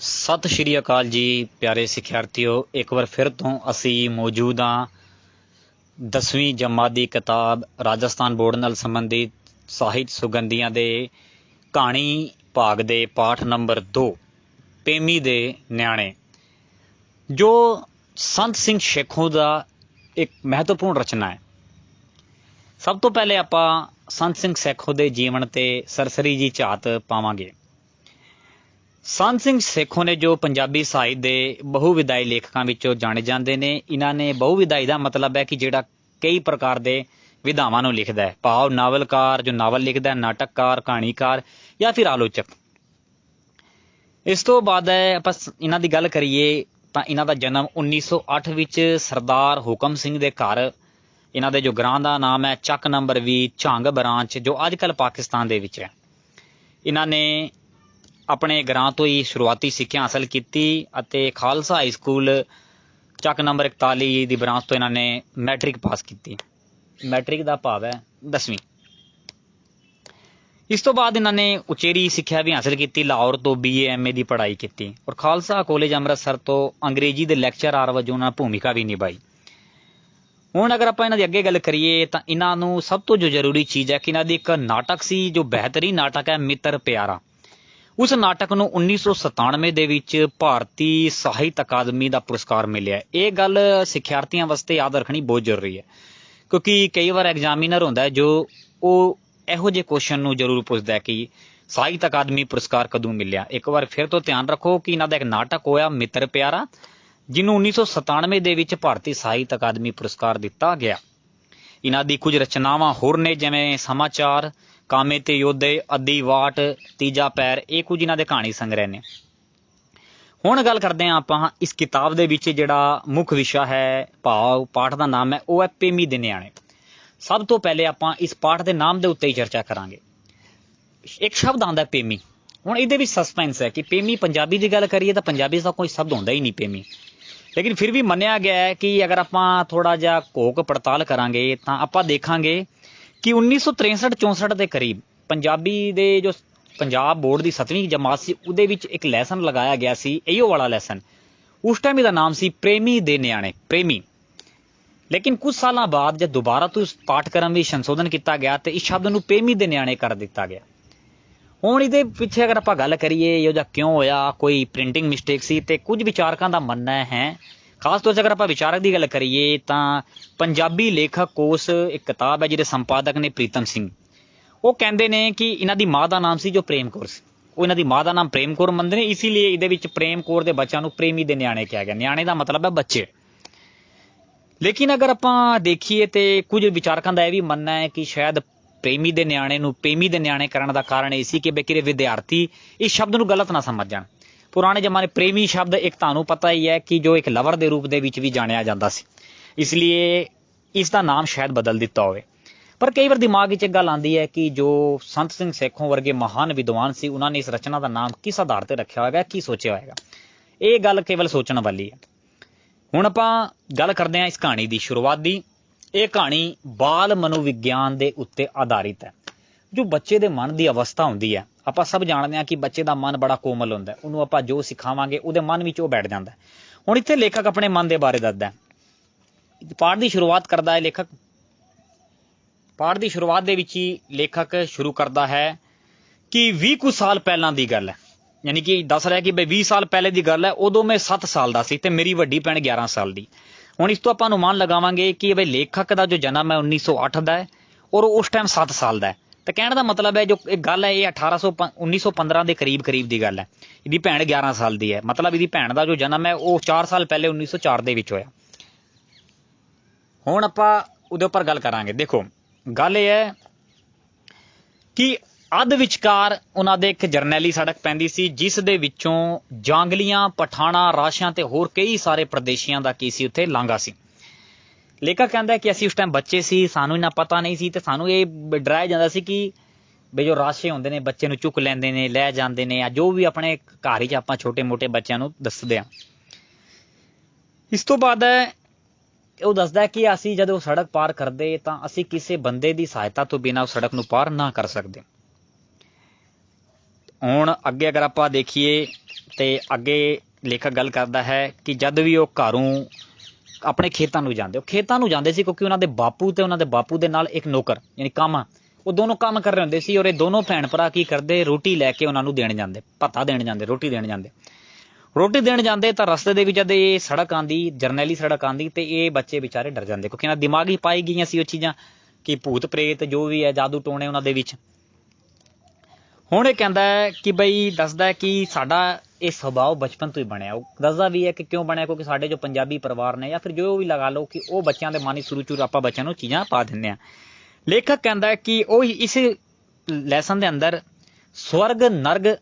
ਸਤਿ ਸ਼੍ਰੀ ਅਕਾਲ ਜੀ, ਪਿਆਰੇ ਸਿੱਖਿਆਰਥੀਓ। ਇੱਕ ਵਾਰ ਫਿਰ ਤੋਂ ਅਸੀਂ ਮੌਜੂਦ ਹਾਂ 10ਵੀਂ ਜਮਾਤ ਦੀ ਕਿਤਾਬ ਰਾਜਸਥਾਨ ਬੋਰਡ ਨਾਲ ਸੰਬੰਧਿਤ ਸਾਹਿਤ ਸੁਗੰਧੀਆਂ ਦੇ ਕਹਾਣੀ ਭਾਗ ਦੇ ਪਾਠ ਨੰਬਰ 2 ਪੇਮੀ ਦੇ ਨਿਆਣੇ। ਜੋ ਸੰਤ ਸਿੰਘ ਸ਼ੇਖੋਂ ਦਾ ਇੱਕ ਮਹੱਤਵਪੂਰਨ ਰਚਨਾ ਹੈ। ਸਭ ਤੋਂ ਪਹਿਲੇ ਆਪਾਂ ਸੰਤ ਸਿੰਘ ਸੇਖੋਂ ਦੇ ਜੀਵਨ ਤੇ ਸਰਸਰੀ ਜੀ ਝਾਤ ਪਾਵਾਂਗੇ। ਸੰਤ ਸਿੰਘ ਸੇਖੋਂ ਨੇ ਜੋ ਪੰਜਾਬੀ ਸਾਹਿਤ ਦੇ ਬਹੁ ਵਿਦਾਈ ਲੇਖਕਾਂ ਵਿੱਚੋਂ ਜਾਣੇ ਜਾਂਦੇ ਨੇ, ਇਹਨਾਂ ਨੇ ਬਹੁ ਵਿਦਾਈ ਦਾ ਮਤਲਬ ਹੈ ਕਿ ਜਿਹੜਾ ਕਈ ਪ੍ਰਕਾਰ ਦੇ ਵਿਧਾਵਾਂ ਨੂੰ ਲਿਖਦਾ ਹੈ। ਭਾਵ ਨਾਵਲਕਾਰ, ਜੋ ਨਾਵਲ ਲਿਖਦਾ ਹੈ, ਨਾਟਕਕਾਰ, ਕਹਾਣੀਕਾਰ ਜਾਂ ਫਿਰ ਆਲੋਚਕ। ਇਸ ਤੋਂ ਬਾਅਦ ਹੈ, ਆਪਾਂ ਇਹਨਾਂ ਦੀ ਗੱਲ ਕਰੀਏ ਤਾਂ ਇਹਨਾਂ ਦਾ ਜਨਮ 1908 ਵਿੱਚ ਸਰਦਾਰ ਹੁਕਮ ਸਿੰਘ ਦੇ ਘਰ, ਇਹਨਾਂ ਦੇ ਜੋ ਗ੍ਰਾਂ ਦਾ ਨਾਮ ਹੈ, ਚੱਕ ਨੰਬਰ 20 ਝੰਗ ਬਰਾਂਚ, ਜੋ ਅੱਜ-ਕੱਲ ਪਾਕਿਸਤਾਨ ਦੇ ਵਿੱਚ ਹੈ। ਇਹਨਾਂ ਨੇ ਆਪਣੇ ਗ੍ਰਾਂ ਤੋਂ ਹੀ ਸ਼ੁਰੂਆਤੀ ਸਿੱਖਿਆ ਹਾਸਲ ਕੀਤੀ ਅਤੇ Khalsa high school Chak number 41 ਦੀ ਬ੍ਰਾਂਚ ਤੋਂ ਇਹਨਾਂ ਨੇ ਮੈਟ੍ਰਿਕ ਪਾਸ ਕੀਤੀ। ਮੈਟ੍ਰਿਕ ਦਾ ਭਾਵ ਹੈ 10ਵੀਂ ਇਸ ਤੋਂ ਬਾਅਦ ਇਹਨਾਂ ਨੇ ਉਚੇਰੀ ਸਿੱਖਿਆ ਵੀ ਹਾਸਲ ਕੀਤੀ, ਲਾਹੌਰ ਤੋਂ ਬੀਏ ਐਮਏ ਦੀ ਪੜ੍ਹਾਈ ਕੀਤੀ ਔਰ ਖਾਲਸਾ ਕਾਲਜ ਅੰਮ੍ਰਿਤਸਰ ਤੋਂ ਅੰਗਰੇਜ਼ੀ ਦੇ ਲੈਕਚਰਰ ਵਜੋਂ ਉਹਨਾਂ ਭੂਮਿਕਾ ਵੀ ਨਿਭਾਈ। ਹੁਣ ਅਗਰ ਆਪਾਂ ਇਹਨਾਂ ਦੀ ਅੱਗੇ ਗੱਲ ਕਰੀਏ ਤਾਂ ਇਹਨਾਂ ਨੂੰ ਸਭ ਤੋਂ ਜੋ ਜ਼ਰੂਰੀ ਚੀਜ਼ ਹੈ ਕਿ ਇਹਨਾਂ ਦੀ ਇੱਕ ਨਾਟਕ ਸੀ, ਜੋ ਬਿਹਤਰੀਨ ਨਾਟਕ ਹੈ, ਮਿੱਤਰ ਪਿਆਰਾ। ਉਸ ਨਾਟਕ ਨੂੰ 1997 ਦੇ ਵਿੱਚ ਭਾਰਤੀ ਸਾਹਿਤ ਅਕਾਦਮੀ ਦਾ ਪੁਰਸਕਾਰ ਮਿਲਿਆ ਇਹ ਗੱਲ ਸਿੱਖਿਆਰਥੀਆਂ ਵਾਸਤੇ ਯਾਦ ਰੱਖਣੀ ਬਹੁਤ ਜ਼ਰੂਰੀ ਹੈ, ਕਿਉਂਕਿ ਕਈ ਵਾਰ ਐਗਜ਼ਾਮੀਨਰ ਹੁੰਦਾ ਹੈ ਜੋ ਉਹ ਇਹੋ ਜਿਹੇ ਕੁਐਸਚਨ ਨੂੰ ਜ਼ਰੂਰ ਪੁੱਛਦਾ ਹੈ ਕਿ ਸਾਹਿਤ ਅਕਾਦਮੀ ਪੁਰਸਕਾਰ ਕਦੋਂ ਮਿਲਿਆ। ਇੱਕ ਵਾਰ ਫਿਰ ਤੋਂ ਧਿਆਨ ਰੱਖੋ ਕਿ ਇਹਨਾਂ ਦਾ ਇੱਕ ਨਾਟਕ ਹੋਇਆ, ਮਿੱਤਰ ਪਿਆਰਾ, ਜਿਹਨੂੰ 1997 ਦੇ ਵਿੱਚ ਭਾਰਤੀ ਸਾਹਿਤ ਅਕਾਦਮੀ ਪੁਰਸਕਾਰ ਦਿੱਤਾ ਗਿਆ। ਇਹਨਾਂ ਦੀ ਕੁਝ ਰਚਨਾਵਾਂ ਹੋਰ ਨੇ, ਜਿਵੇਂ ਸਮਾਚਾਰ ਕਾਮੇ ਤੇ ਯੋਧੇ, ਅੱਧੀ ਵਾਟ, ਤੀਜਾ ਪੈਰ, ਇਹ ਕੁਝ ਇਹਨਾਂ ਦੇ ਕਹਾਣੀ ਸੰਗ੍ਰਹਿ ਨੇ। ਹੁਣ ਗੱਲ ਕਰਦੇ ਹਾਂ ਆਪਾਂ ਇਸ ਕਿਤਾਬ ਦੇ ਵਿੱਚ ਜਿਹੜਾ ਮੁੱਖ ਵਿਸ਼ਾ ਹੈ ਭਾਵ, ਪਾਠ ਦਾ ਨਾਮ ਹੈ, ਉਹ ਹੈ ਪੇਮੀ ਦੇ ਨਿਆਣੇ। ਸਭ ਤੋਂ ਪਹਿਲੇ ਆਪਾਂ ਇਸ ਪਾਠ ਦੇ ਨਾਮ ਦੇ ਉੱਤੇ ਹੀ ਚਰਚਾ ਕਰਾਂਗੇ। ਇੱਕ ਸ਼ਬਦ ਆਉਂਦਾ ਪੇਮੀ ਹੁਣ ਇਹਦੇ ਵਿੱਚ ਸਸਪੈਂਸ ਹੈ ਕਿ ਪੇਮੀ ਪੰਜਾਬੀ ਦੀ ਗੱਲ ਕਰੀਏ ਤਾਂ ਪੰਜਾਬੀ ਦਾ ਕੋਈ ਸ਼ਬਦ ਹੁੰਦਾ ਹੀ ਨਹੀਂ ਪੇਮੀ ਲੇਕਿਨ ਫਿਰ ਵੀ ਮੰਨਿਆ ਗਿਆ ਹੈ ਕਿ ਅਗਰ ਆਪਾਂ ਥੋੜਾ ਜਿਹਾ ਘੋਖ ਪੜਤਾਲ ਕਰਾਂਗੇ ਤਾਂ ਆਪਾਂ ਦੇਖਾਂਗੇ ਕਿ 1963-64 ਦੇ ਕਰੀਬ ਪੰਜਾਬੀ ਦੇ ਜੋ ਪੰਜਾਬ ਬੋਰਡ ਦੀ 7ਵੀਂ ਜਮਾਤ ਸੀ, ਉਹਦੇ ਵਿੱਚ ਇੱਕ ਲੈਸਨ ਲਗਾਇਆ ਗਿਆ ਸੀ ਇਹੋ ਵਾਲਾ ਲੈਸਨ ਉਸ ਟਾਈਮ ਇਹਦਾ ਨਾਮ ਸੀ ਪ੍ਰੇਮੀ ਦੇ ਨਿਆਣੇ, ਪ੍ਰੇਮੀ। ਲੇਕਿਨ ਕੁਝ ਸਾਲਾਂ ਬਾਅਦ ਜਦ ਦੁਬਾਰਾ ਤੋਂ ਇਸ ਪਾਠਕ੍ਰਮ ਵਿੱਚ ਸੰਸ਼ੋਧਨ ਕੀਤਾ ਗਿਆ ਤੇ ਇਸ ਸ਼ਬਦ ਨੂੰ ਪ੍ਰੇਮੀ ਦੇ ਨਿਆਣੇ ਕਰ ਦਿੱਤਾ ਗਿਆ। ਹੁਣ ਇਹਦੇ ਪਿੱਛੇ ਅਗਰ ਆਪਾਂ ਗੱਲ ਕਰੀਏ, ਇਹੋ ਜਿਹਾ ਕਿਉਂ ਹੋਇਆ, ਕੋਈ ਪ੍ਰਿੰਟਿੰਗ ਮਿਸਟੇਕ ਸੀ ਤੇ ਕੁਝ ਵਿਚਾਰਕਾਂ ਦਾ ਮੰਨਣਾ ਹੈ ਖਾਸ ਤੌਰ 'ਤੇ ਅਗਰ ਆਪਾਂ ਵਿਚਾਰਕ ਦੀ ਗੱਲ ਕਰੀਏ ਤਾਂ ਪੰਜਾਬੀ ਲੇਖਕ ਕੋਸ ਇੱਕ ਕਿਤਾਬ ਹੈ ਜਿਹਦੇ ਸੰਪਾਦਕ ਨੇ ਪ੍ਰੀਤਮ ਸਿੰਘ। ਉਹ ਕਹਿੰਦੇ ਨੇ ਕਿ ਇਹਨਾਂ ਦੀ ਮਾਂ ਦਾ ਨਾਮ ਸੀ ਜੋ ਪ੍ਰੇਮ ਕੌਰ ਸੀ। ਉਹ ਇਹਨਾਂ ਦੀ ਮਾਂ ਦਾ ਨਾਮ ਪ੍ਰੇਮ ਕੌਰ ਮੰਨਦੇ ਨੇ ਇਸ ਲਈ ਇਹਦੇ ਵਿੱਚ ਪ੍ਰੇਮ ਕੌਰ ਦੇ ਬੱਚਿਆਂ ਨੂੰ ਪ੍ਰੇਮੀ ਦੇ ਨਿਆਣੇ ਕਿਹਾ ਗਿਆ। ਨਿਆਣੇ ਦਾ ਮਤਲਬ ਹੈ ਬੱਚੇ। ਲੇਕਿਨ ਅਗਰ ਆਪਾਂ ਦੇਖੀਏ ਤੇ ਕੁਝ ਵਿਚਾਰਕਾਂ ਦਾ ਇਹ ਵੀ ਮੰਨਣਾ ਹੈ ਕਿ ਸ਼ਾਇਦ ਪ੍ਰੇਮੀ ਦੇ ਨਿਆਣੇ ਨੂੰ, ਪ੍ਰੇਮੀ ਦੇ ਨਿਆਣੇ ਕਰਨ ਦਾ ਕਾਰਨ ਇਹ ਸੀ ਕਿ ਬੇਕਿਰੇ ਵਿਦਿਆਰਥੀ ਇਸ ਸ਼ਬਦ ਨੂੰ ਗਲਤ ਨਾ ਸਮਝ ਜਾਣ। ਪੁਰਾਣੇ ਜ਼ਮਾਨੇ ਪ੍ਰੇਮੀ ਸ਼ਬਦ ਇੱਕ ਤੁਹਾਨੂੰ ਪਤਾ ਹੀ ਹੈ ਕਿ ਜੋ ਇੱਕ ਲਵਰ ਦੇ ਰੂਪ ਦੇ ਵਿੱਚ ਵੀ ਜਾਣਿਆ ਜਾਂਦਾ ਸੀ। ਇਸ ਲਈ ਇਸ ਦਾ ਨਾਮ ਸ਼ਾਇਦ ਬਦਲ ਦਿੱਤਾ ਹੋਵੇ। ਪਰ ਕਈ ਵਾਰ ਦਿਮਾਗ ਵਿੱਚ ਇੱਕ ਗੱਲ ਆਉਂਦੀ ਹੈ ਕਿ ਜੋ ਸੰਤ ਸਿੰਘ ਸੇਖੋਂ ਵਰਗੇ ਮਹਾਨ ਵਿਦਵਾਨ ਸੀ, ਉਹਨਾਂ ਨੇ ਇਸ ਰਚਨਾ ਦਾ ਨਾਮ ਕਿਸ ਆਧਾਰ ਤੇ ਰੱਖਿਆ ਹੋਵੇਗਾ ਕੀ ਸੋਚਿਆ ਹੋਵੇਗਾ ਇਹ ਗੱਲ ਕੇਵਲ ਸੋਚਣ ਵਾਲੀ ਹੈ। ਹੁਣ ਆਪਾਂ ਗੱਲ ਕਰਦੇ ਹਾਂ ਇਸ ਕਹਾਣੀ ਦੀ ਸ਼ੁਰੂਆਤ ਦੀ। ਇਹ ਕਹਾਣੀ ਬਾਲ ਮਨੋਵਿਗਿਆਨ ਦੇ ਉੱਤੇ ਆਧਾਰਿਤ ਹੈ। ਜੋ ਬੱਚੇ ਦੇ ਮਨ ਦੀ ਅਵਸਥਾ ਹੁੰਦੀ ਹੈ ਆਪਾਂ ਸਭ ਜਾਣਦੇ ਹਾਂ ਕਿ ਬੱਚੇ ਦਾ ਮਨ ਬੜਾ ਕੋਮਲ ਹੁੰਦਾ ਹੈ। ਉਹਨੂੰ ਆਪਾਂ ਜੋ ਸਿਖਾਵਾਂਗੇ, ਉਹਦੇ ਮਨ ਵਿੱਚ ਉਹ ਬੈਠ ਜਾਂਦਾ ਹੁਣ ਇੱਥੇ ਲੇਖਕ ਆਪਣੇ ਮਨ ਦੇ ਬਾਰੇ ਦੱਸਦਾ ਹੈ। ਪਾਠ ਦੀ ਸ਼ੁਰੂਆਤ ਕਰਦਾ ਹੈ ਲੇਖਕ। ਪਾਠ ਦੀ ਸ਼ੁਰੂਆਤ ਦੇ ਵਿੱਚ ਹੀ ਲੇਖਕ ਸ਼ੁਰੂ ਕਰਦਾ ਹੈ ਕਿ 20 ਕੁ ਸਾਲ ਪਹਿਲਾਂ ਦੀ ਗੱਲ ਹੈ। ਯਾਨੀ ਕਿ ਦੱਸ ਰਿਹਾ ਕਿ ਬਈ 20 ਸਾਲ ਪਹਿਲੇ ਦੀ ਗੱਲ ਹੈ, ਉਦੋਂ ਮੈਂ 7 ਸਾਲ ਦਾ ਸੀ ਤੇ ਮੇਰੀ ਵੱਡੀ ਭੈਣ 11 ਸਾਲ ਦੀ। ਹੁਣ ਇਸ ਤੋਂ ਆਪਾਂ ਅਨੁਮਾਨ ਲਗਾਵਾਂਗੇ ਕਿ ਬਈ ਲੇਖਕ ਦਾ ਜੋ ਜਨਮ ਹੈ 1908 ਦਾ ਹੈ ਔਰ ਉਸ ਟਾਈਮ 7 ਸਾਲ ਦਾ ਹੈ। ਤਾਂ ਕਹਿਣ ਦਾ ਮਤਲਬ ਹੈ ਜੋ ਇਹ ਗੱਲ ਹੈ, ਇਹ 1800 1915 ਦੇ ਕਰੀਬ ਕਰੀਬ ਦੀ ਗੱਲ ਹੈ। ਇਹਦੀ ਭੈਣ 11 ਸਾਲ ਦੀ ਹੈ। ਮਤਲਬ ਇਹਦੀ ਭੈਣ ਦਾ ਜੋ ਜਨਮ ਹੈ, ਉਹ 4 ਸਾਲ ਪਹਿਲੇ 1904 ਦੇ ਵਿੱਚ ਹੋਇਆ। ਹੁਣ ਆਪਾਂ ਉਹਦੇ ਉੱਪਰ ਗੱਲ ਕਰਾਂਗੇ। ਦੇਖੋ, ਗੱਲ ਇਹ ਹੈ ਕਿ ਅੱਧ ਵਿਚਕਾਰ ਉਹਨਾਂ ਦੇ ਇੱਕ ਜਰਨੈਲੀ ਸੜਕ ਪੈਂਦੀ ਸੀ, ਜਿਸ ਦੇ ਵਿੱਚੋਂ ਜਾਂਗਲੀਆਂ, ਪਠਾਣਾ ਰਾਸ਼ਾਂ ਤੇ ਹੋਰ ਕਈ ਸਾਰੇ ਪ੍ਰਦੇਸ਼ੀਆਂ ਦਾ ਕੀ ਸੀ, ਉੱਥੇ ਲਾਂਗਾ ਸੀ। ਲੇਖਕ ਕਹਿੰਦਾ ਕਿ ਅਸੀਂ ਉਸ ਟਾਈਮ ਬੱਚੇ ਸੀ, ਸਾਨੂੰ ਇਹਨਾਂ ਪਤਾ ਨਹੀਂ ਸੀ ਤੇ ਸਾਨੂੰ ਇਹ ਡਰਾਇਆ ਜਾਂਦਾ ਸੀ ਕਿ ਬਈ ਜੋ ਰਾਸ਼ੇ ਹੁੰਦੇ ਨੇ, ਬੱਚੇ ਨੂੰ ਚੁੱਕ ਲੈਂਦੇ ਨੇ, ਲੈ ਜਾਂਦੇ ਨੇ ਆ ਜੋ ਵੀ ਆਪਣੇ ਘਰ 'ਚ ਆਪਾਂ ਛੋਟੇ-ਮੋਟੇ ਬੱਚਿਆਂ ਨੂੰ ਦੱਸਦੇ ਆ ਇਸ ਤੋਂ ਬਾਅਦ ਉਹ ਦੱਸਦਾ ਕਿ ਅਸੀਂ ਜਦੋਂ ਸੜਕ ਪਾਰ ਕਰਦੇ ਤਾਂ ਅਸੀਂ ਕਿਸੇ ਬੰਦੇ ਦੀ ਸਹਾਇਤਾ ਤੋਂ ਬਿਨਾਂ ਉਸ ਸੜਕ ਨੂੰ ਪਾਰ ਨਾ ਕਰ ਸਕਦੇ। ਹੁਣ ਅੱਗੇ ਅਗਰ ਆਪਾਂ ਦੇਖੀਏ ਤੇ ਅੱਗੇ ਲੇਖਕ ਗੱਲ ਕਰਦਾ ਹੈ ਕਿ ਜਦ ਵੀ ਉਹ ਘਰੋਂ ਆਪਣੇ ਖੇਤਾਂ ਨੂੰ ਜਾਂਦੇ ਉਹ ਖੇਤਾਂ ਨੂੰ ਜਾਂਦੇ ਸੀ ਕਿਉਂਕਿ ਉਹਨਾਂ ਦੇ ਬਾਪੂ ਤੇ ਉਹਨਾਂ ਦੇ ਬਾਪੂ ਦੇ ਨਾਲ ਇੱਕ ਨੌਕਰ, ਯਾਨੀ ਕੰਮ। ਉਹ ਦੋਨੋਂ ਕੰਮ ਕਰ ਰਹੇ ਹੁੰਦੇ ਸੀ ਔਰ ਇਹ ਦੋਨੋਂ ਭੈਣ ਭਰਾ ਕੀ ਕਰਦੇ, ਰੋਟੀ ਲੈ ਕੇ ਉਹਨਾਂ ਨੂੰ ਦੇਣ ਜਾਂਦੇ, ਭੱਤਾ ਦੇਣ ਜਾਂਦੇ, ਰੋਟੀ ਦੇਣ ਜਾਂਦੇ। ਰੋਟੀ ਦੇਣ ਜਾਂਦੇ ਤਾਂ ਰਸਤੇ ਦੇ ਵਿੱਚ ਜਦ ਇਹ ਸੜਕ ਆਂਦੀ ਜਰਨੈਲੀ ਸੜਕ ਆਂਦੀ ਤੇ ਇਹ ਬੱਚੇ ਵਿਚਾਰੇ ਡਰ ਜਾਂਦੇ ਕਿਉਂਕਿ ਇਹਨਾਂ ਦਿਮਾਗੀ ਪਾਈ ਗਈਆਂ ਸੀ ਉਹ ਚੀਜ਼ਾਂ ਕਿ ਭੂਤ ਪ੍ਰੇਤ ਜੋ ਵੀ ਹੈ, ਜਾਦੂ ਟੋਣੇ ਉਹਨਾਂ ਦੇ ਵਿੱਚ। ਹੁਣ ਇਹ ਕਹਿੰਦਾ ਹੈ ਕਿ ਬਈ ਦੱਸਦਾ ਕਿ ਸਾਡਾ ਇਹ ਸੁਭਾਅ ਬਚਪਨ ਤੋਂ ਹੀ ਬਣਿਆ। ਉਹ ਦੱਸਦਾ ਵੀ ਹੈ ਕਿ ਕਿਉਂ ਬਣਿਆ? ਕਿਉਂਕਿ ਸਾਡੇ ਜੋ ਪੰਜਾਬੀ ਪਰਿਵਾਰ ਨੇ ਜਾਂ ਫਿਰ ਜੋ ਵੀ ਲਗਾ ਲਓ ਕਿ ਉਹ ਬੱਚਿਆਂ ਦੇ ਮਨ ਵਿੱਚ ਸ਼ੁਰੂ ਸ਼ੁਰੂ ਆਪਾਂ ਬੱਚਿਆਂ ਨੂੰ ਚੀਜ਼ਾਂ ਪਾ ਦਿੰਦੇ ਆ ਲੇਖਕ ਕਹਿੰਦਾ ਕਿ ਉਹ ਇਸ ਲੈਸਨ ਦੇ ਅੰਦਰ ਸਵਰਗ, ਨਰਗ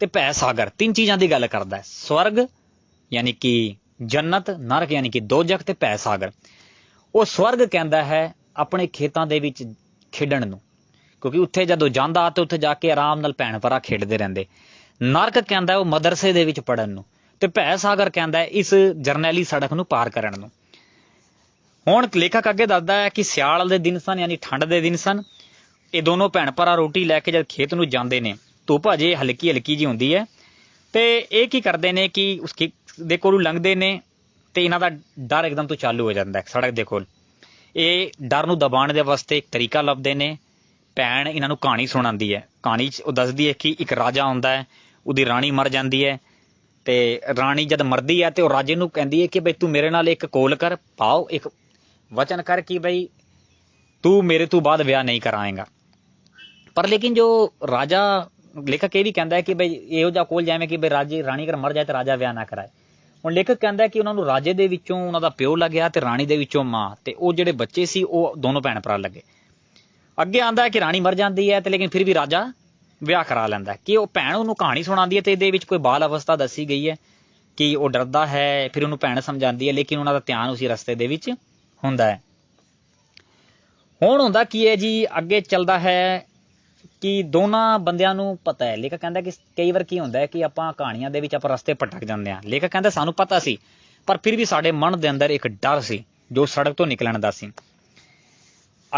ਤੇ ਭੈ ਸਾਗਰ ਤਿੰਨ ਚੀਜ਼ਾਂ ਦੀ ਗੱਲ ਕਰਦਾ ਹੈ। ਸਵਰਗ ਯਾਨੀ ਕਿ ਜੰਨਤ ਨਰਕ ਯਾਨੀ ਕਿ ਦੋਜਖ ਤੇ ਭੈ ਸਾਗਰ। ਉਹ ਸਵਰਗ ਕਹਿੰਦਾ ਹੈ ਆਪਣੇ ਖੇਤਾਂ ਦੇ ਵਿੱਚ ਖੇਡਣ ਨੂੰ। ਕਿਉਂਕਿ ਉੱਥੇ ਜਦੋਂ ਜਾਂਦਾ ਤੇ ਉੱਥੇ ਜਾ ਕੇ ਆਰਾਮ ਨਾਲ ਭੈਣ ਭਰਾ ਖੇਡਦੇ ਰਹਿੰਦੇ। ਨਰਕ ਕਹਿੰਦਾ ਉਹ ਮਦਰਸੇ ਦੇ ਵਿੱਚ ਪੜਨ ਨੂੰ ਤੇ ਭੈ ਸਾਗਰ ਕਹਿੰਦਾ ਇਸ ਜਰਨੈਲੀ ਸੜਕ ਨੂੰ ਪਾਰ ਕਰਨ ਨੂੰ। ਹੁਣ ਲੇਖਕ ਅੱਗੇ ਦੱਸਦਾ ਹੈ ਕਿ ਸਿਆਲ ਦੇ ਦਿਨ ਸਨ ਯਾਨੀ ਠੰਡ ਦੇ ਦਿਨ ਸਨ। ਇਹ ਦੋਨੋਂ ਭੈਣ ਭਰਾ ਰੋਟੀ ਲੈ ਕੇ ਜਦ ਖੇਤ ਨੂੰ ਜਾਂਦੇ ਨੇ, ਧੁੱਪ ਅਜੇ ਹਲਕੀ ਹਲਕੀ ਜੀ ਹੁੰਦੀ ਹੈ ਤੇ ਇਹ ਕੀ ਕਰਦੇ ਨੇ ਕਿ ਉਸ ਦੇ ਕੋਲੋਂ ਲੰਘਦੇ ਨੇ ਤੇ ਇਹਨਾਂ ਦਾ ਡਰ ਇੱਕਦਮ ਤੋਂ ਚਾਲੂ ਹੋ ਜਾਂਦਾ ਹੈ ਸੜਕ ਦੇ ਕੋਲ। ਇਹ ਡਰ ਨੂੰ ਦਬਾਉਣ ਦੇ ਵਾਸਤੇ ਇੱਕ ਤਰੀਕਾ ਲੱਭਦੇ ਨੇ ਭੈਣ ਇਹਨਾਂ ਨੂੰ ਕਹਾਣੀ ਸੁਣਾਉਂਦੀ ਹੈ। ਕਹਾਣੀ 'ਚ ਉਹ ਦੱਸਦੀ ਹੈ ਕਿ ਇੱਕ ਰਾਜਾ ਹੁੰਦਾ ਹੈ, ਉਹਦੀ ਰਾਣੀ ਮਰ ਜਾਂਦੀ ਹੈ ਤੇ ਰਾਣੀ ਜਦ ਮਰਦੀ ਹੈ ਤੇ ਉਹ ਰਾਜੇ ਨੂੰ ਕਹਿੰਦੀ ਹੈ ਕਿ ਬਈ ਤੂੰ ਮੇਰੇ ਨਾਲ ਇੱਕ ਕੋਲ ਕਰ, ਪਾਓ ਇੱਕ ਵਚਨ ਕਰ ਕਿ ਬਈ ਤੂੰ ਮੇਰੇ ਤੋਂ ਬਾਅਦ ਵਿਆਹ ਨਹੀਂ ਕਰਾਏਗਾ। ਪਰ ਲੇਕਿਨ ਜੋ ਰਾਜਾ ਲੇਖਕ ਇਹ ਵੀ ਕਹਿੰਦਾ ਹੈ ਕਿ ਬਈ ਇਹੋ ਜਿਹਾ ਕੋਲ ਜਿਵੇਂ ਕਿ ਬਈ ਰਾਜੇ, ਰਾਣੀ ਅਗਰ ਮਰ ਜਾਏ ਤਾਂ ਰਾਜਾ ਵਿਆਹ ਨਾ ਕਰਾਏ। ਹੁਣ ਲੇਖਕ ਕਹਿੰਦਾ ਕਿ ਉਹਨਾਂ ਨੂੰ ਰਾਜੇ ਦੇ ਵਿੱਚੋਂ ਉਹਨਾਂ ਦਾ ਪਿਓ ਲੱਗਿਆ ਤੇ ਰਾਣੀ ਦੇ ਵਿੱਚੋਂ ਮਾਂ ਤੇ ਉਹ ਜਿਹੜੇ ਬੱਚੇ ਸੀ ਉਹ ਦੋਨੋਂ ਭੈਣ ਭਰਾ ਲੱਗੇ। ਅੱਗੇ ਆਂਦਾ ਹੈ ਕਿ ਰਾਣੀ ਮਰ ਜਾਂਦੀ ਹੈ ਤੇ ਲੇਕਿਨ ਫਿਰ ਵੀ ਰਾਜਾ ਵਿਆਹ ਕਰਾ ਲੈਂਦਾ ਕਿ ਉਹ ਭੈਣ ਉਹਨੂੰ ਕਹਾਣੀ ਸੁਣਾਉਂਦੀ ਹੈ ਤੇ ਇਹਦੇ ਵਿੱਚ ਕੋਈ ਬਾਲ ਅਵਸਥਾ ਦੱਸੀ ਗਈ ਹੈ ਕਿ ਉਹ ਡਰਦਾ ਹੈ, ਫਿਰ ਉਹਨੂੰ ਭੈਣ ਸਮਝਾਉਂਦੀ ਹੈ, ਲੇਕਿਨ ਉਹਨਾਂ ਦਾ ਧਿਆਨ ਉਸੇ ਰਸਤੇ ਦੇ ਵਿੱਚ ਹੁੰਦਾ ਹੈ। ਹੁਣ ਹੁੰਦਾ ਕੀ ਹੈ ਜੀ, ਅੱਗੇ ਚੱਲਦਾ ਹੈ ਕਿ ਦੋਨਾਂ ਬੰਦਿਆਂ ਨੂੰ ਪਤਾ ਹੈ। ਲੇਖਕ ਕਹਿੰਦਾ ਕਿ ਕਈ ਵਾਰ ਕੀ ਹੁੰਦਾ ਹੈ ਕਿ ਆਪਾਂ ਕਹਾਣੀਆਂ ਦੇ ਵਿੱਚ ਆਪਾਂ ਰਸਤੇ ਭਟਕ ਜਾਂਦੇ ਹਾਂ। ਲੇਖਕ ਕਹਿੰਦਾ ਸਾਨੂੰ ਪਤਾ ਸੀ, ਪਰ ਫਿਰ ਵੀ ਸਾਡੇ ਮਨ ਦੇ ਅੰਦਰ ਇੱਕ ਡਰ ਸੀ, ਜੋ ਸੜਕ ਤੋਂ ਨਿਕਲਣ ਦਾ ਸੀ।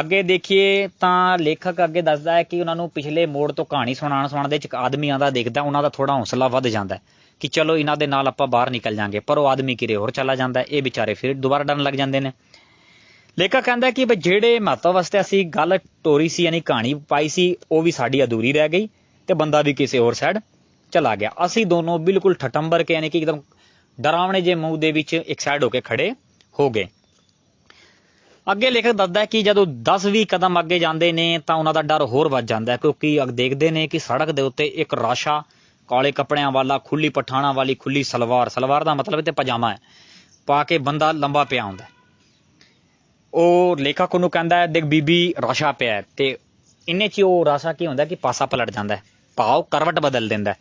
ਅੱਗੇ ਦੇਖੀਏ ਤਾਂ ਲੇਖਕ ਅੱਗੇ ਦੱਸਦਾ ਹੈ ਕਿ ਉਹਨਾਂ ਨੂੰ ਪਿਛਲੇ ਮੋੜ ਤੋਂ ਕਹਾਣੀ ਸੁਣਾਉਣ ਸੁਣਾਉਣ ਦੇ ਵਿੱਚ ਆਦਮੀ ਆਂਦਾ ਦੇਖਦਾ, ਉਹਨਾਂ ਦਾ ਥੋੜਾ ਹੌਸਲਾ ਵੱਧ ਜਾਂਦਾ ਕਿ ਚਲੋ ਇਹਨਾਂ ਦੇ ਨਾਲ ਆਪਾਂ ਬਾਹਰ ਨਿਕਲ ਜਾਾਂਗੇ, ਪਰ ਉਹ ਆਦਮੀ ਕਿਰੇ ਹੋਰ ਚਲਾ ਜਾਂਦਾ ਇਹ ਵਿਚਾਰੇ ਫਿਰ ਦੁਬਾਰਾ ਡਰਨ ਲੱਗ ਜਾਂਦੇ ਨੇ। ਲੇਖਕ ਕਹਿੰਦਾ ਕਿ ਵੀ ਜਿਹੜੇ ਮਹੱਤਵ ਵਾਸਤੇ ਅਸੀਂ ਗੱਲ ਟੋਰੀ ਸੀ ਯਾਨੀ ਕਹਾਣੀ ਪਾਈ ਸੀ, ਉਹ ਵੀ ਸਾਡੀ ਅਧੂਰੀ ਰਹਿ ਗਈ ਤੇ ਬੰਦਾ ਵੀ ਕਿਸੇ ਹੋਰ ਸਾਈਡ ਚਲਾ ਗਿਆ। ਅਸੀਂ ਦੋਨੋਂ ਬਿਲਕੁਲ ਠਟੰਬਰ ਕੇ ਯਾਨੀ ਕਿ ਇੱਕਦਮ ਡਰਾਵਣੇ ਜੇ ਮੂੰਹ ਦੇ ਵਿੱਚ ਇੱਕ ਸਾਈਡ ਹੋ ਕੇ ਖੜੇ ਹੋ ਗਏ। ਅੱਗੇ ਲੇਖਕ ਦੱਸਦਾ ਹੈ ਕਿ ਜਦੋਂ 10-20 ਕਦਮ ਅੱਗੇ ਜਾਂਦੇ ਨੇ ਤਾਂ ਉਹਨਾਂ ਦਾ ਡਰ ਹੋਰ ਵੱਧ ਜਾਂਦਾ ਹੈ, ਕਿਉਂਕਿ ਅਗ ਦੇਖਦੇ ਨੇ ਕਿ ਸੜਕ ਦੇ ਉੱਤੇ ਇੱਕ ਰਾਸ਼ਾ, ਕਾਲੇ ਕੱਪੜਿਆਂ ਵਾਲਾ ਖੁੱਲੀ ਪਠਾਣਾ ਵਾਲੀ ਖੁੱਲੀ ਸਲਵਾਰ ਸਲਵਾਰ ਦਾ ਮਤਲਬ ਤੇ ਪਜਾਮਾ ਹੈ, ਪਾ ਕੇ ਬੰਦਾ ਲੰਬਾ ਪਿਆ ਹੁੰਦਾ ਉਹ ਲੇਖਕ ਉਹਨੂੰ ਕਹਿੰਦਾ ਹੈ, ਦੇਖ ਬੀਬੀ, ਰਾਸ਼ਾ ਪਿਆ ਹੈ ਤੇ ਇੰਨੇ ਚ ਹੀ ਉਹ ਰਾਸ਼ਾ ਕੀ ਹੁੰਦਾ ਕਿ ਪਾਸਾ ਪਲਟ ਜਾਂਦਾ ਹੈ, ਭਾਵ ਕਰਵਟ ਬਦਲ ਦਿੰਦਾ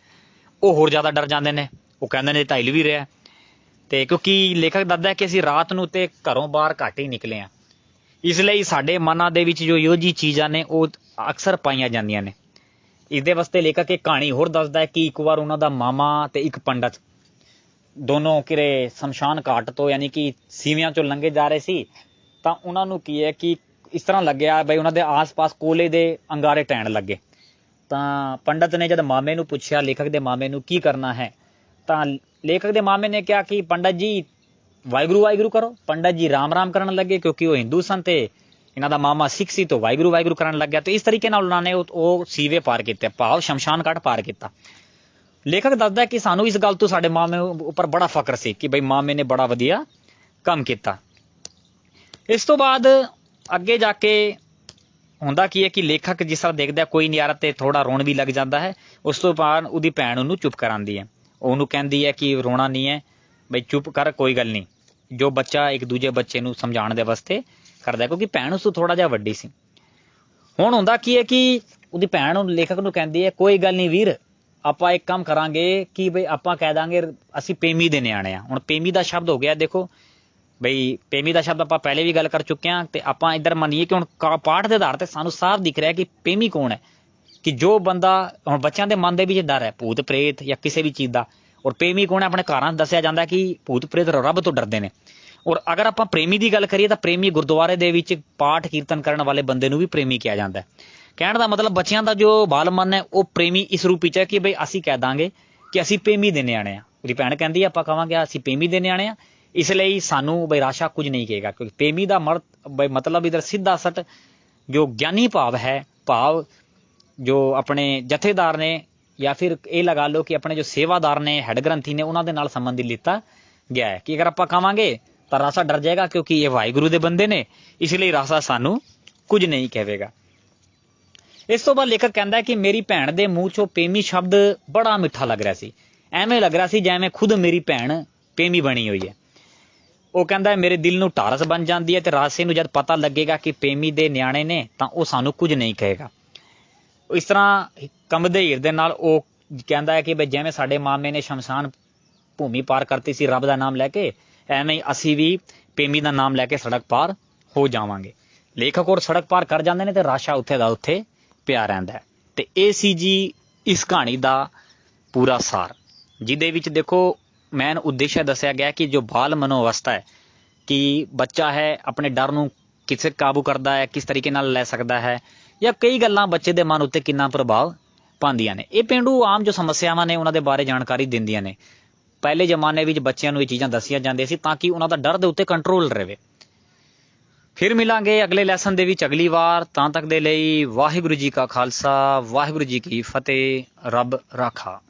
ਉਹ ਹੋਰ ਜ਼ਿਆਦਾ ਡਰ ਜਾਂਦੇ ਨੇ, ਉਹ ਕਹਿੰਦੇ ਨੇ ਢਾਈਲ ਵੀ ਰਿਹਾ ਤੇ ਕਿਉਂਕਿ ਲੇਖਕ ਦੱਸਦਾ ਹੈ ਕਿ ਅਸੀਂ ਰਾਤ ਨੂੰ ਤੇ ਘਰੋਂ ਬਾਹਰ ਘੱਟ ਹੀ ਨਿਕਲੇ ਆ ਇਸ ਲਈ ਸਾਡੇ ਮਨਾਂ ਦੇ ਵਿੱਚ ਜੋ ਇਹੋ ਜੀ ਚੀਜ਼ਾਂ ਨੇ, ਉਹ ਅਕਸਰ ਪਾਈਆਂ ਜਾਂਦੀਆਂ ਨੇ। ਇਸ ਦੇ ਵਾਸਤੇ ਲੇਖਕ ਇੱਕ ਕਹਾਣੀ ਹੋਰ ਦੱਸਦਾ ਹੈ ਕਿ ਇੱਕ ਵਾਰ ਉਹਨਾਂ ਦਾ ਮਾਮਾ ਤੇ ਇੱਕ ਪੰਡਤ ਦੋਨੋਂ ਕਿਰੇ ਸ਼ਮਸ਼ਾਨ ਘਾਟ ਤੋਂ ਯਾਨੀ ਕਿ ਸੀਵਿਆਂ ਚੋਂ ਲੰਘੇ ਜਾ ਰਹੇ ਸੀ, ਤਾਂ ਉਹਨਾਂ ਨੂੰ ਕੀ ਹੈ ਕਿ ਇਸ ਤਰ੍ਹਾਂ ਲੱਗਿਆ ਬਈ ਉਹਨਾਂ ਦੇ ਆਸ-ਪਾਸ ਕੋਲੇ ਦੇ ਅੰਗਾਰੇ ਟੈਣ ਲੱਗੇ। ਤਾਂ ਪੰਡਤ ਨੇ ਜਦ ਮਾਮੇ ਨੂੰ ਪੁੱਛਿਆ, ਲੇਖਕ ਦੇ ਮਾਮੇ ਨੂੰ ਕੀ ਕਰਨਾ ਹੈ, ਤਾਂ ਲੇਖਕ ਦੇ ਮਾਮੇ ਨੇ ਕਿਹਾ ਕਿ ਪੰਡਤ ਜੀ ਵਾਹਿਗੁਰੂ ਵਾਹਿਗੁਰੂ ਕਰੋ। ਪੰਡਤ ਜੀ ਰਾਮ ਰਾਮ ਕਰਨ ਲੱਗੇ ਕਿਉਂਕਿ ਉਹ ਹਿੰਦੂ ਸਨ ਤੇ ਇਹਨਾਂ ਦਾ ਮਾਮਾ ਸਿੱਖ ਸੀ, ਤੋਂ ਵਾਹਿਗੁਰੂ ਵਾਹਿਗੁਰੂ ਕਰਨ ਲੱਗਿਆ। ਤੇ ਇਸ ਤਰੀਕੇ ਨਾਲ ਉਹਨਾਂ ਨੇ ਉਹ- ਸੀਵੇ ਪਾਰ ਕੀਤੇ, ਭਾਵ ਸ਼ਮਸ਼ਾਨ ਘਾਟ ਪਾਰ ਕੀਤਾ। ਲੇਖਕ ਦੱਸਦਾ ਕਿ ਸਾਨੂੰ ਇਸ ਗੱਲ ਤੋਂ ਸਾਡੇ ਮਾਮੇ ਉੱਪਰ ਬੜਾ ਫਕਰ ਸੀ ਕਿ ਬਈ ਮਾਮੇ ਨੇ ਬੜਾ ਵਧੀਆ ਕੰਮ ਕੀਤਾ। ਇਸ ਤੋਂ ਬਾਅਦ ਅੱਗੇ ਜਾ ਕੇ ਹੁੰਦਾ ਕੀ ਹੈ ਕਿ ਲੇਖਕ ਜਿਸ ਤਰ੍ਹਾਂ ਦੇਖਦਾ ਕੋਈ ਨਿਆਰਾ ਤੇ ਥੋੜਾ ਰੋਣ ਵੀ ਲੱਗ ਜਾਂਦਾ ਹੈ, ਉਸ ਤੋਂ ਬਾਅਦ ਉਹਦੀ ਭੈਣ ਉਹਨੂੰ ਚੁੱਪ ਕਰਾਉਂਦੀ ਹੈ। ਉਹਨੂੰ ਕਹਿੰਦੀ ਹੈ ਕਿ ਰੋਣਾ ਨਹੀਂ ਹੈ, ਬਈ ਚੁੱਪ ਕਰ, ਕੋਈ ਗੱਲ ਨਹੀਂ। ਜੋ ਬੱਚਾ ਇੱਕ ਦੂਜੇ ਬੱਚੇ ਨੂੰ ਸਮਝਾਉਣ ਦੇ ਵਾਸਤੇ ਕਰਦਾ ਕਿਉਂਕਿ ਭੈਣ ਉਸ ਤੋਂ ਥੋੜਾ ਜਿਹਾ ਵੱਡੀ ਸੀ। ਹੁਣ ਹੁੰਦਾ ਕੀ ਹੈ ਕਿ ਉਹਦੀ ਭੈਣ ਉਹ ਲੇਖਕ ਨੂੰ ਕਹਿੰਦੀ ਹੈ, ਕੋਈ ਗੱਲ ਨਹੀਂ ਵੀਰ, ਆਪਾਂ ਇੱਕ ਕੰਮ ਕਰਾਂਗੇ ਕਿ ਬਈ ਆਪਾਂ ਕਹਿ ਦਾਂਗੇ, ਅਸੀਂ ਪੇਮੀ ਦੇ ਨਿਆਣੇ ਆ। ਹੁਣ ਪੇਮੀ ਦਾ ਸ਼ਬਦ ਹੋ ਗਿਆ, ਦੇਖੋ, ਬਈ ਪੇਮੀ ਦਾ ਸ਼ਬਦ ਆਪਾਂ ਪਹਿਲੇ ਵੀ ਗੱਲ ਕਰ ਚੁੱਕੇ ਹਾਂ ਤੇ ਆਪਾਂ ਇੱਧਰ ਮੰਨੀਏ ਕਿ ਹੁਣ ਪਾਠ ਦੇ ਆਧਾਰ ਤੇ ਸਾਨੂੰ ਸਾਫ਼ ਦਿਖ ਰਿਹਾ ਕਿ ਪੇਮੀ ਕੌਣ ਹੈ। ਕਿ ਜੋ ਬੰਦਾ, ਹੁਣ ਬੱਚਿਆਂ ਦੇ ਮਨ ਦੇ ਵਿੱਚ ਡਰ ਹੈ ਭੂਤ ਪ੍ਰੇਤ ਜਾਂ ਕਿਸੇ ਵੀ ਚੀਜ਼ ਦਾ ਔਰ ਪ੍ਰੇਮੀ ਕੌਣ ਹੈ ਆਪਣੇ ਘਰਾਂ ਦੱਸਿਆ ਜਾਂਦਾ ਕਿ ਭੂਤ ਪ੍ਰੇਤ ਰੱਬ ਤੋਂ ਡਰਦੇ ਨੇ। ਔਰ ਅਗਰ ਆਪਾਂ ਪ੍ਰੇਮੀ ਦੀ ਗੱਲ ਕਰੀਏ ਤਾਂ ਪ੍ਰੇਮੀ ਗੁਰਦੁਆਰੇ ਦੇ ਵਿੱਚ ਪਾਠ ਕੀਰਤਨ ਕਰਨ ਵਾਲੇ ਬੰਦੇ ਨੂੰ ਵੀ ਪ੍ਰੇਮੀ ਕਿਹਾ ਜਾਂਦਾ ਹੈ। ਕਹਿਣ ਦਾ ਮਤਲਬ ਬੱਚਿਆਂ ਦਾ ਜੋ ਬਾਲ ਮਨ ਹੈ, ਉਹ ਪ੍ਰੇਮੀ ਇਸ ਰੂਪ ਵਿੱਚ ਹੈ ਕਿ ਬਈ ਅਸੀਂ ਕਹਿ ਦਾਂਗੇ ਕਿ ਅਸੀਂ ਪ੍ਰੇਮੀ ਦੇ ਨਿਆਣੇ ਆ ਉਹਦੀ ਭੈਣ ਕਹਿੰਦੀ ਆਪਾਂ ਕਹਾਂਗੇ ਅਸੀਂ ਪ੍ਰੇਮੀ ਦੇ ਨਿਆਣੇ ਆ ਇਸ ਲਈ ਸਾਨੂੰ ਬਈ ਰਾਸ਼ਾ ਕੁਝ ਨਹੀਂ ਕਹੇਗਾ, ਕਿਉਂਕਿ ਪ੍ਰੇਮੀ ਦਾ ਮਰ, ਬਈ ਮਤਲਬ ਇਧਰ ਸਿੱਧਾ ਸੱਟ, ਜੋ ਗਿਆਨੀ ਭਾਵ ਹੈ, ਭਾਵ ਜੋ ਆਪਣੇ ਜਥੇਦਾਰ ਨੇ ਜਾਂ ਫਿਰ ਇਹ ਲਗਾ ਲਓ ਕਿ ਆਪਣੇ ਜੋ ਸੇਵਾਦਾਰ ਨੇ ਹੈਡ ਗ੍ਰੰਥੀ ਨੇ, ਉਹਨਾਂ ਦੇ ਨਾਲ ਸੰਬੰਧਿਤ ਲਿੱਤਾ ਗਿਆ ਹੈ। ਕਿ ਅਗਰ ਆਪਾਂ ਕਹਾਂਗੇ ਤਾਂ ਰਾਸਾ ਡਰ ਜਾਏਗਾ ਕਿਉਂਕਿ ਇਹ ਵਾਹਿਗੁਰੂ ਦੇ ਬੰਦੇ ਨੇ, ਇਸ ਲਈ ਰਾਸਾ ਸਾਨੂੰ ਕੁਝ ਨਹੀਂ ਕਹੇਗਾ। ਇਸ ਤੋਂ ਬਾਅਦ ਲੇਖਕ ਕਹਿੰਦਾ ਕਿ ਮੇਰੀ ਭੈਣ ਦੇ ਮੂੰਹ ਚੋਂ ਪੇਮੀ ਸ਼ਬਦ ਬੜਾ ਮਿੱਠਾ ਲੱਗ ਰਿਹਾ ਸੀ। ਐਵੇਂ ਲੱਗ ਰਿਹਾ ਸੀ ਜਿਵੇਂ ਖੁਦ ਮੇਰੀ ਭੈਣ ਪੇਮੀ ਬਣੀ ਹੋਈ ਹੈ। ਉਹ ਕਹਿੰਦਾ ਮੇਰੇ ਦਿਲ ਨੂੰ ਢਾਰਸ ਬਣ ਜਾਂਦੀ ਹੈ ਤੇ ਰਾਸੇ ਨੂੰ ਜਦ ਪਤਾ ਲੱਗੇਗਾ ਕਿ ਪੇਮੀ ਦੇ ਨਿਆਣੇ ਨੇ, ਤਾਂ ਉਹ ਸਾਨੂੰ ਕੁਝ ਨਹੀਂ ਕਹੇਗਾ। ਇਸ ਤਰ੍ਹਾਂ ਕੰਬਦੇ ਦੇ ਨਾਲ ਉਹ ਕਹਿੰਦਾ ਹੈ ਕਿ ਬਈ ਜਿਵੇਂ ਸਾਡੇ ਮਾਮੇ ਨੇ ਸ਼ਮਸ਼ਾਨ ਭੂਮੀ ਪਾਰ ਕਰਤੀ ਸੀ, ਰੱਬ ਦਾ ਨਾਮ ਲੈ ਕੇ, ਐਵੇਂ ਹੀ ਅਸੀਂ ਵੀ ਪੇਮੀ ਦਾ ਨਾਮ ਲੈ ਕੇ ਸੜਕ ਪਾਰ ਹੋ ਜਾਵਾਂਗੇ। ਲੇਖਕ ਹੋਰ ਸੜਕ ਪਾਰ ਕਰ ਜਾਂਦੇ ਨੇ ਤੇ ਰਾਸ਼ਾ ਉੱਥੇ ਦਾ, ਉੱਥੇ ਪਿਆ ਰਹਿੰਦਾ ਹੈ। ਤੇ ਇਹ ਸੀ ਜੀ ਇਸ ਕਹਾਣੀ ਦਾ ਪੂਰਾ ਸਾਰ, ਜਿਹਦੇ ਵਿੱਚ ਦੇਖੋ ਮੈਨ ਉਦੇਸ਼ ਦੱਸਿਆ ਗਿਆ ਕਿ ਜੋ ਬਾਲ ਮਨੋ ਅਵਸਥਾ ਹੈ, ਕਿ ਬੱਚਾ ਹੈ, ਆਪਣੇ ਡਰ ਨੂੰ ਕਿਸੇ ਕਾਬੂ ਕਰਦਾ ਹੈ, ਕਿਸ ਤਰੀਕੇ ਨਾਲ ਲੈ ਸਕਦਾ ਹੈ ਜਾਂ ਕਈ ਗੱਲਾਂ ਬੱਚੇ ਦੇ ਮਨ ਉੱਤੇ ਕਿੰਨਾ ਪ੍ਰਭਾਵ ਪਾਉਂਦੀਆਂ ਨੇ। ਇਹ ਪਿੰਡੂ ਆਮ ਜੋ ਸਮੱਸਿਆਵਾਂ ਨੇ, ਉਹਨਾਂ ਦੇ ਬਾਰੇ ਜਾਣਕਾਰੀ ਦਿੰਦੀਆਂ ਨੇ। ਪਹਿਲੇ ਜ਼ਮਾਨੇ ਵਿੱਚ ਬੱਚਿਆਂ ਨੂੰ ਇਹ ਚੀਜ਼ਾਂ ਦੱਸੀਆਂ ਜਾਂਦੀਆਂ ਸੀ ਤਾਂ ਕਿ ਉਹਨਾਂ ਦਾ ਡਰ ਦੇ ਉੱਤੇ ਕੰਟਰੋਲ ਰਹੇ। ਫਿਰ ਮਿਲਾਂਗੇ ਅਗਲੇ ਲੈਸਨ ਦੇ ਵਿੱਚ ਅਗਲੀ ਵਾਰ। ਤਾਂ ਤੱਕ ਦੇ ਲਈ ਵਾਹਿਗੁਰੂ ਜੀ ਕਾ ਖਾਲਸਾ, ਵਾਹਿਗੁਰੂ ਜੀ ਕੀ ਫਤਿਹ। ਰੱਬ ਰਾਖਾ।